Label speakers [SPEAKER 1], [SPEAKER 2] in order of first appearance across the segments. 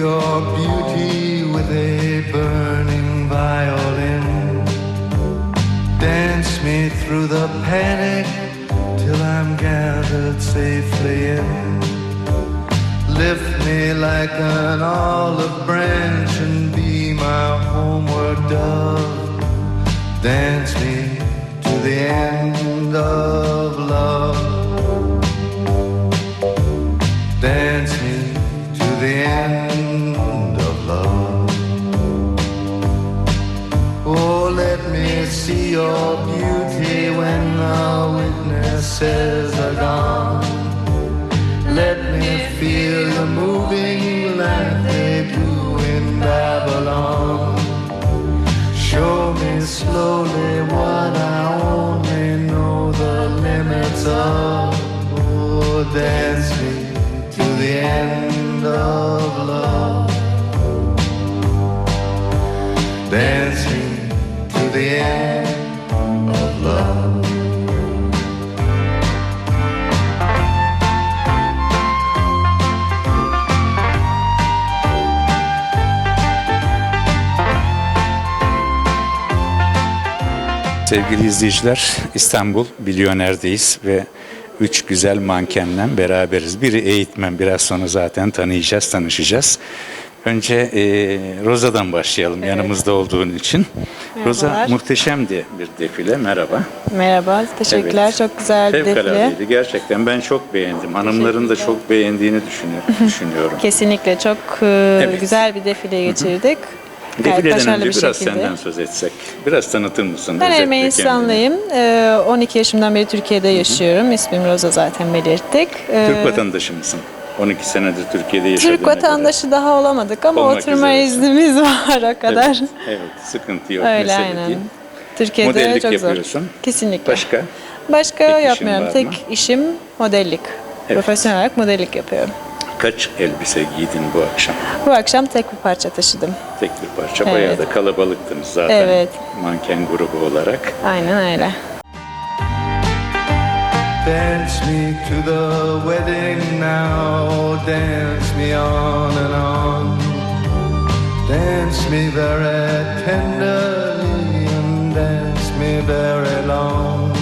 [SPEAKER 1] your beauty with a burning violin. Dance me through the panic till I'm gathered safely in. Lift me like an olive branch and be my homeward dove. Dance me to the end of love. The end of love. Oh, let me see your beauty when the witnesses are gone. Let me feel you moving like they do in Babylon. Show me slowly what I only know the limits of. Oh, dance
[SPEAKER 2] Sevgili izleyiciler, İstanbul Milyoner'deyiz ve üç güzel mankenle beraberiz. Biri eğitmen, biraz sonra zaten tanıyacağız, tanışacağız. Önce e, Roza'dan başlayalım yanımızda olduğun için. Roza
[SPEAKER 3] Merhabalar.
[SPEAKER 2] muhteşemdi bir defile, merhaba.
[SPEAKER 3] Merhaba, teşekkürler.
[SPEAKER 2] Evet.
[SPEAKER 3] Çok güzel bir defile.
[SPEAKER 2] Gerçekten ben çok beğendim. Hanımların da çok beğendiğini düşünüyorum. düşünüyorum.
[SPEAKER 3] Kesinlikle çok e,
[SPEAKER 2] Evet.
[SPEAKER 3] güzel bir defile geçirdik. Gayet
[SPEAKER 2] Defileden önce
[SPEAKER 3] bir
[SPEAKER 2] biraz
[SPEAKER 3] şekilde.
[SPEAKER 2] senden söz etsek. Biraz tanıtır mısın?
[SPEAKER 3] Ben Ermenistanlıyım. E, 12 yaşımdan beri Türkiye'de yaşıyorum. İsmim Roza zaten belirttik. E,
[SPEAKER 2] kendini? Türk vatandaşı mısın? 12 senedir Türkiye'de yaşadığına
[SPEAKER 3] Türk vatandaşı daha olamadık ama
[SPEAKER 2] Olmak
[SPEAKER 3] oturma
[SPEAKER 2] üzeresin.
[SPEAKER 3] iznimiz var o kadar.
[SPEAKER 2] Evet, evet, sıkıntı yok.
[SPEAKER 3] Öyle
[SPEAKER 2] mesele
[SPEAKER 3] aynen.
[SPEAKER 2] değil.
[SPEAKER 3] Türkiye'de
[SPEAKER 2] Modellik
[SPEAKER 3] çok
[SPEAKER 2] yapıyorsun.
[SPEAKER 3] zor. Kesinlikle.
[SPEAKER 2] Başka?
[SPEAKER 3] Başka
[SPEAKER 2] Tek
[SPEAKER 3] yapmıyorum. Tek işim modellik.
[SPEAKER 2] Evet.
[SPEAKER 3] Profesyonel olarak modellik yapıyorum.
[SPEAKER 2] Kaç elbise giydin bu akşam?
[SPEAKER 3] Bu akşam tek bir parça taşıdım.
[SPEAKER 2] Tek bir parça.
[SPEAKER 3] Evet.
[SPEAKER 2] Bayağı da kalabalıktınız zaten.
[SPEAKER 3] Evet.
[SPEAKER 2] Manken grubu olarak.
[SPEAKER 3] Aynen öyle.
[SPEAKER 1] Dance me to the wedding now, dance me on and on. Dance me very tenderly and dance me very long.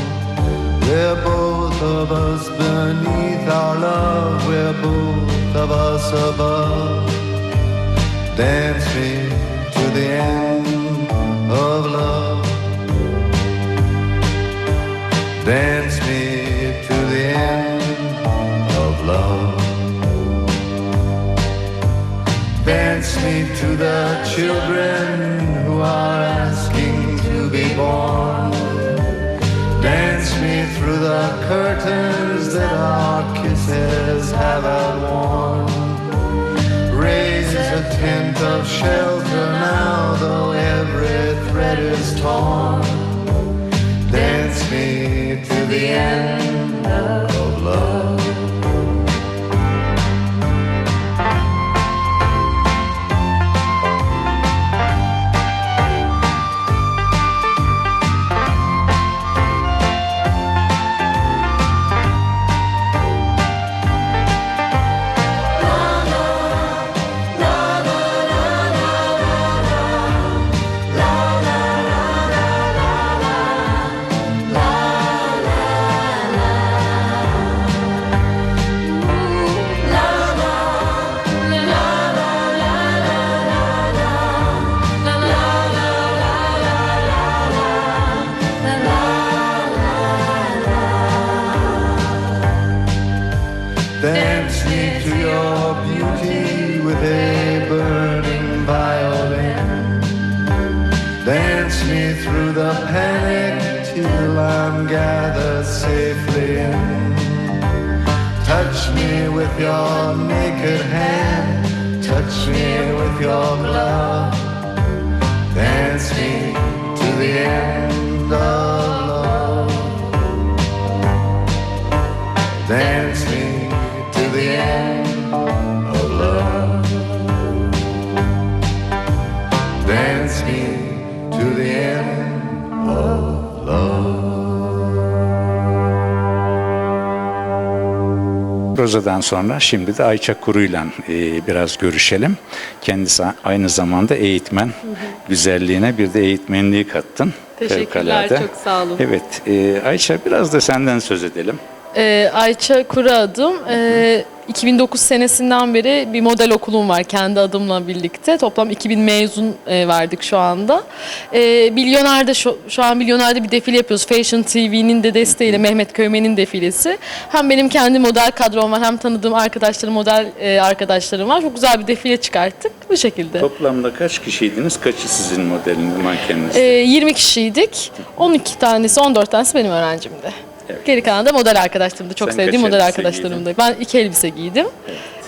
[SPEAKER 1] We're both of us beneath our love, we're both us above. Dance me to the end of love. Dance me to the end of love. Dance me to the children who are asking to be born. Dance me through the curtains shell. Till I'm gathered safely in. Touch me with your naked hand, touch me with your glove. Dance me to the end of love. Dance me to the end
[SPEAKER 2] Roza'dan sonra şimdi de Ayça Kuru'yla e, biraz görüşelim. Kendisi aynı zamanda eğitmen. Güzelliğine bir de eğitmenliği kattın.
[SPEAKER 4] Teşekkürler,
[SPEAKER 2] Fevkalade.
[SPEAKER 4] çok sağ olun.
[SPEAKER 2] Evet, e, Ayça biraz da senden söz edelim.
[SPEAKER 4] Ee, Ayça Kuru adım. Ee, 2009 senesinden beri bir model okulum var kendi adımla birlikte. Toplam 2000 mezun e, verdik şu anda. Ee, Milyoner'de şu, şu an Milyoner'de bir defile yapıyoruz. Fashion TV'nin de desteğiyle Mehmet Köymen'in defilesi. Hem benim kendi model kadrom var hem tanıdığım arkadaşlarım, model e, arkadaşlarım var. Çok güzel bir defile çıkarttık bu şekilde.
[SPEAKER 2] Toplamda kaç kişiydiniz? Kaçı sizin modeliniz, mankeniniz?
[SPEAKER 4] Ee, 20 kişiydik. 12 tanesi, 14 tanesi benim öğrencimdi.
[SPEAKER 2] Evet.
[SPEAKER 4] Geri kalan da model arkadaşlarımdı. Çok
[SPEAKER 2] Sen
[SPEAKER 4] sevdiğim
[SPEAKER 2] kaç
[SPEAKER 4] model
[SPEAKER 2] elbise.
[SPEAKER 4] Ben iki elbise giydim.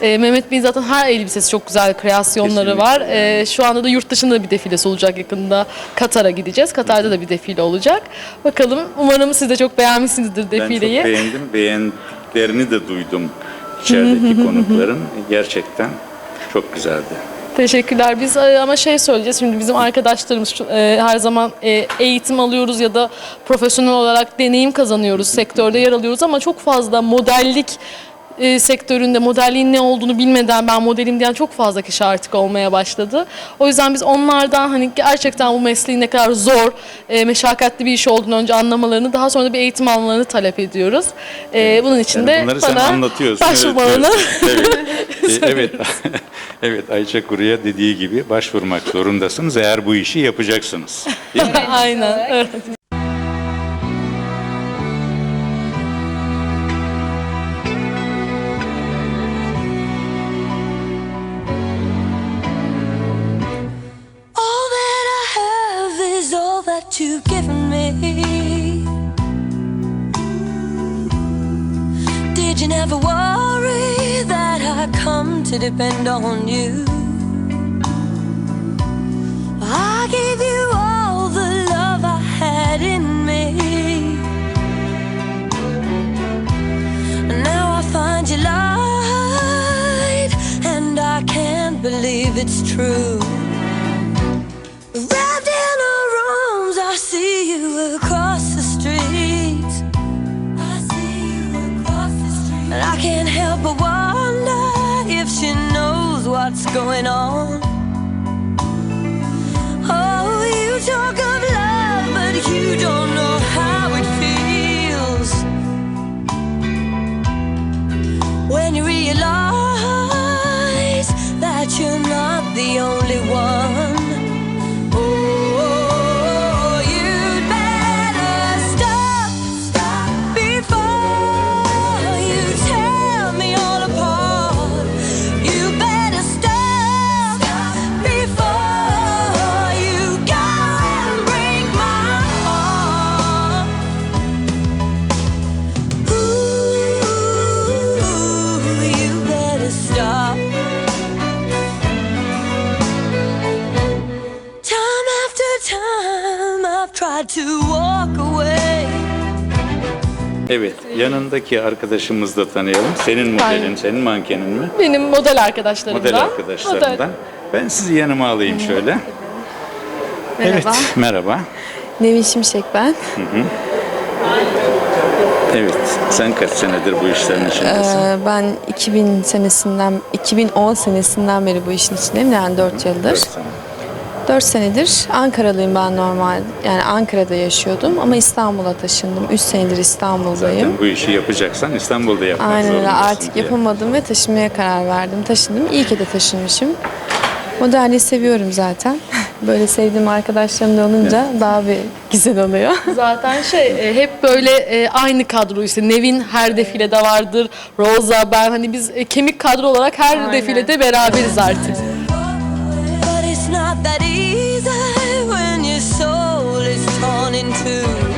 [SPEAKER 4] Ee, Mehmet Bey'in zaten her elbisesi çok güzel kreasyonları
[SPEAKER 2] Kesinlikle.
[SPEAKER 4] var. Ee, şu anda da yurt dışında da bir defilesi olacak yakında. Katar'a gideceğiz. Katar'da da bir defile olacak. Bakalım umarım siz de çok beğenmişsinizdir defileyi.
[SPEAKER 2] Ben çok beğendim. Beğendiklerini de duydum içerideki konukların. Gerçekten çok güzeldi.
[SPEAKER 4] Teşekkürler. Biz e, ama şey söyleyeceğiz şimdi bizim arkadaşlarımız e, her zaman e, eğitim alıyoruz ya da profesyonel olarak deneyim kazanıyoruz, sektörde yer alıyoruz ama çok fazla modellik e, sektöründe modelliğin ne olduğunu bilmeden ben modelim diyen çok fazla kişi artık olmaya başladı. O yüzden biz onlardan hani gerçekten bu mesleğin ne kadar zor, e, meşakkatli bir iş olduğunu önce anlamalarını, daha sonra da bir eğitim almalarını talep ediyoruz. E, bunun için de
[SPEAKER 2] Yani
[SPEAKER 4] bana
[SPEAKER 2] anlatıyorsun.
[SPEAKER 4] başvurmalarını
[SPEAKER 2] Evet. Evet. E, evet. evet Ayça Kuru'ya dediği gibi başvurmak zorundasınız eğer bu işi yapacaksınız. Değil mi?
[SPEAKER 4] Aynen. Evet.
[SPEAKER 5] Never worry that I come to depend on you? I gave you all the love I had in me. Now I find you lied, and I can't believe it's true. Can't help but wonder if she knows what's going on.
[SPEAKER 2] Evet, yanındaki arkadaşımızı da tanıyalım. Senin modelin, senin mankenin mi?
[SPEAKER 4] Benim model arkadaşlarımdan.
[SPEAKER 2] Model arkadaşlarından.
[SPEAKER 4] Model.
[SPEAKER 2] Ben sizi yanıma alayım şöyle. Evet,
[SPEAKER 6] Merhaba.
[SPEAKER 2] merhaba.
[SPEAKER 6] Nevin Şimşek ben.
[SPEAKER 2] Evet, sen kaç senedir bu işlerin içindesin?
[SPEAKER 6] Ee, ben 2000 senesinden 2010 senesinden beri bu işin içindeyim. Yani 4 yıldır.
[SPEAKER 2] Dört sene.
[SPEAKER 6] 4 senedir Ankaralıyım ben normal. Yani Ankara'da yaşıyordum ama İstanbul'a taşındım. 3 senedir İstanbul'dayım.
[SPEAKER 2] Zaten bu işi yapacaksan İstanbul'da yapmak
[SPEAKER 6] Aynen öyle. Artık
[SPEAKER 2] diye.
[SPEAKER 6] yapamadım ve taşınmaya karar verdim. Taşındım. İyi ki de taşınmışım. Modelliği seviyorum zaten. Böyle sevdiğim arkadaşlarım da olunca daha bir güzel oluyor.
[SPEAKER 4] Zaten şey e, hep böyle e, aynı kadro işte Nevin her defilede vardır. Rosa ben hani biz e, kemik kadro olarak her
[SPEAKER 6] Aynen.
[SPEAKER 4] defilede beraberiz artık.
[SPEAKER 5] That easy when your soul is torn in two.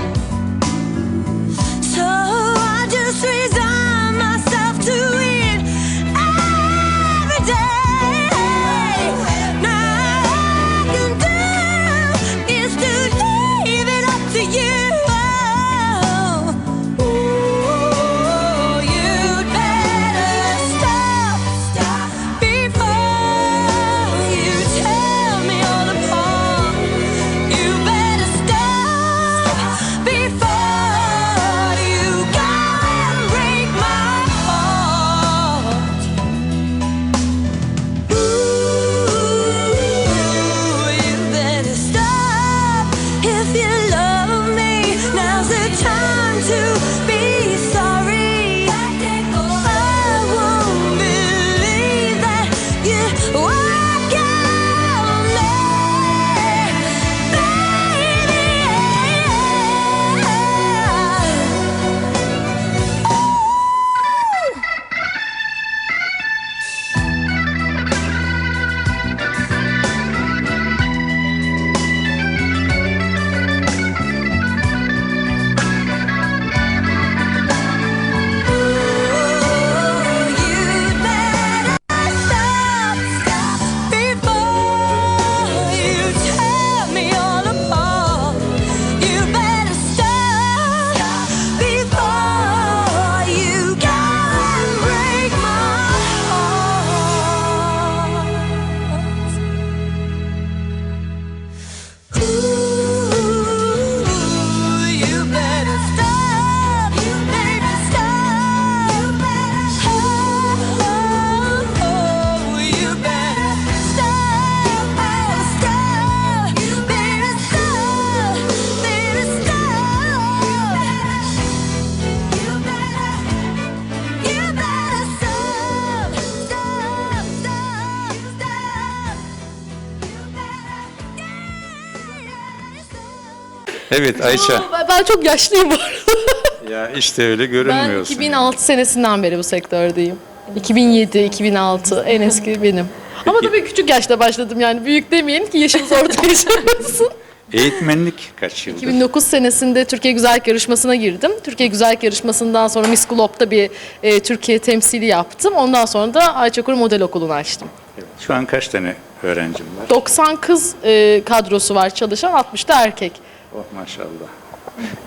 [SPEAKER 2] Evet Ayça.
[SPEAKER 4] Ben- Ben çok yaşlıyım bu arada.
[SPEAKER 2] Ya işte öyle
[SPEAKER 4] Ben
[SPEAKER 2] görünmüyorsun.
[SPEAKER 4] 2006 senesinden beri bu sektördeyim. 2007, 2006 en eski benim. Ama tabii küçük yaşta başladım yani büyük demeyin ki yaşımız ortaya çıkmasın.
[SPEAKER 2] Eğitmenlik kaç yıldır?
[SPEAKER 4] 2009 senesinde Türkiye Güzellik Yarışması'na girdim. Türkiye Güzellik Yarışması'ndan sonra Miss Globe'da bir e, Türkiye temsili yaptım. Ondan sonra da Ayçakur Model Okulu'nu açtım.
[SPEAKER 2] Evet. Şu an kaç tane öğrencim var?
[SPEAKER 4] 90 kız e, kadrosu var çalışan, 60 da erkek.
[SPEAKER 2] Oh maşallah.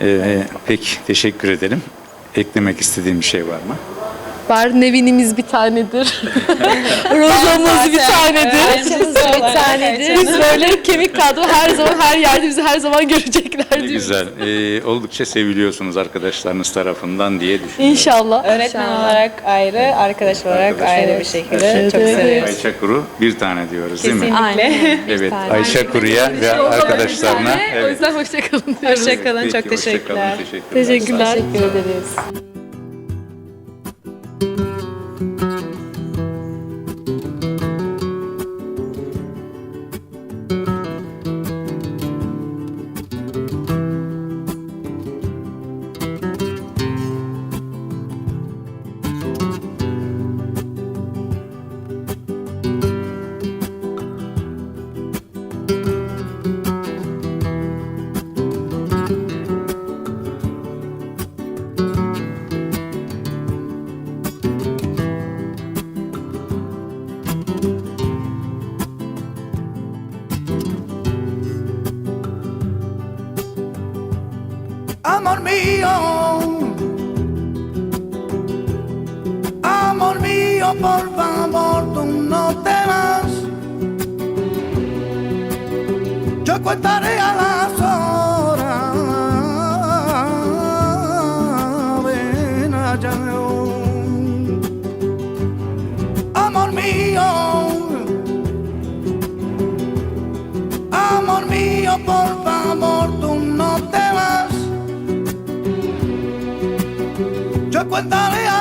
[SPEAKER 2] Ee, peki teşekkür ederim. Eklemek istediğim bir şey var mı?
[SPEAKER 4] Var Nevin'imiz bir tanedir. Rozamız bir tanedir.
[SPEAKER 3] bir tanedir.
[SPEAKER 4] Biz böyle kemik kadro her zaman her yerde bizi her zaman görecekler
[SPEAKER 2] Ne güzel. Ee, oldukça seviliyorsunuz arkadaşlarınız tarafından diye düşünüyorum.
[SPEAKER 4] İnşallah.
[SPEAKER 3] Öğretmen olarak ayrı, arkadaş olarak
[SPEAKER 2] Arkadaş
[SPEAKER 3] ayrı
[SPEAKER 2] olarak.
[SPEAKER 3] bir şekilde
[SPEAKER 4] Evet,
[SPEAKER 3] çok
[SPEAKER 4] evet.
[SPEAKER 3] seviyoruz.
[SPEAKER 2] Ayça Kuru bir tane diyoruz değil mi?
[SPEAKER 3] Kesinlikle.
[SPEAKER 2] Evet
[SPEAKER 6] tane.
[SPEAKER 2] Ayça Kuru'ya ve arkadaşlarına.
[SPEAKER 4] O
[SPEAKER 2] Evet.
[SPEAKER 4] yüzden hoşçakalın diyoruz.
[SPEAKER 3] Hoşçakalın,
[SPEAKER 2] Peki,
[SPEAKER 3] çok
[SPEAKER 2] hoşça
[SPEAKER 3] teşekkürler.
[SPEAKER 2] kalın, teşekkürler.
[SPEAKER 4] Teşekkürler.
[SPEAKER 6] Teşekkür ederiz.
[SPEAKER 7] Yo contaré a las horas. Ven allá. Amor mío, amor mío, por favor, tú no te vas. Yo contaré a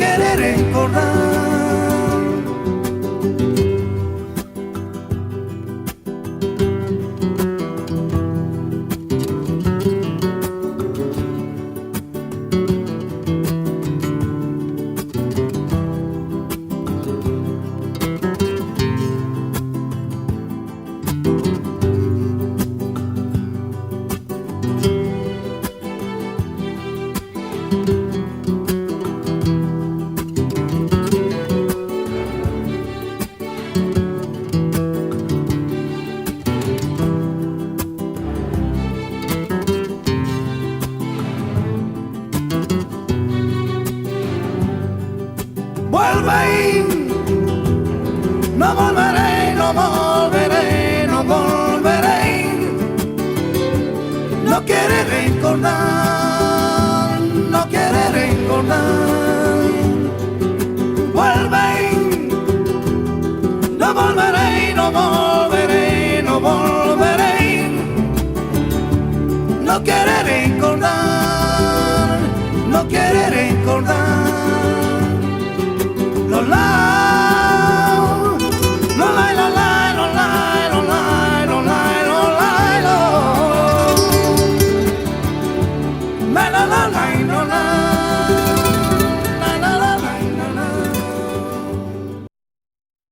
[SPEAKER 7] querer recordar. No volveré, no volveré. No quiere recordar, no quiere recordar los labios